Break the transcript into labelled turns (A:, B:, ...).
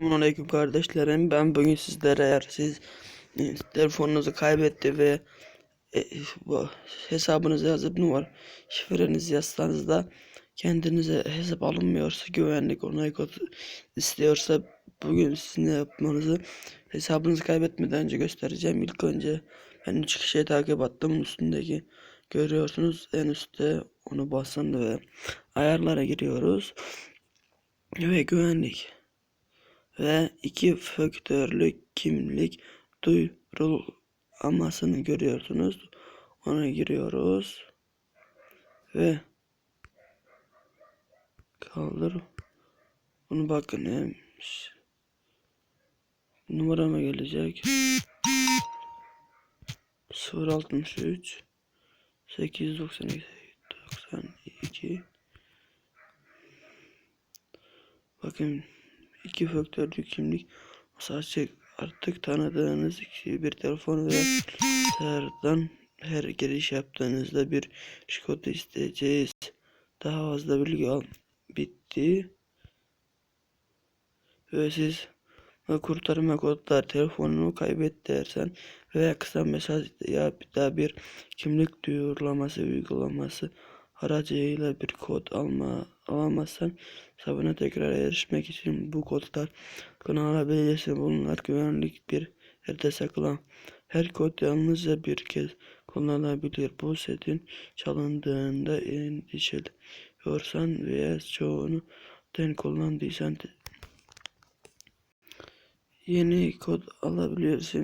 A: Selamünaleyküm kardeşlerim. Ben bugün sizlere eğer siz e, telefonunuzu kaybetti ve e, bu hesabınıza yazıp numara şifrenizi yazsanız da kendinize hesap alınmıyorsa güvenlik onay kodu istiyorsa bugün sizin yapmanızı hesabınızı kaybetmeden önce göstereceğim. İlk önce ben üç kişiye takip attım üstündeki görüyorsunuz en üstte onu basın ve ayarlara giriyoruz ve güvenlik ve iki faktörlü kimlik duyurulmasını görüyorsunuz. Ona giriyoruz ve kaldır. Bunu bakın neymiş. Numarama gelecek. 063 892 92 Bakın iki faktörlü kimlik sadece artık tanıdığınız kişi bir telefon ve bilgisayardan her giriş yaptığınızda bir kod isteyeceğiz. Daha fazla bilgi al bitti. Ve siz ve kurtarma kodlar telefonunu kaybet dersen veya kısa mesaj ya daha bir kimlik duyurulaması uygulaması aracıyla bir kod alma alamazsan hesabına tekrar erişmek için bu kodlar kullanılabilirsin. Bunlar güvenlik bir yerde saklan. Her kod yalnızca bir kez kullanılabilir. Bu setin çalındığında endişeliyorsan veya çoğunu den kullandıysan yeni kod alabilirsin.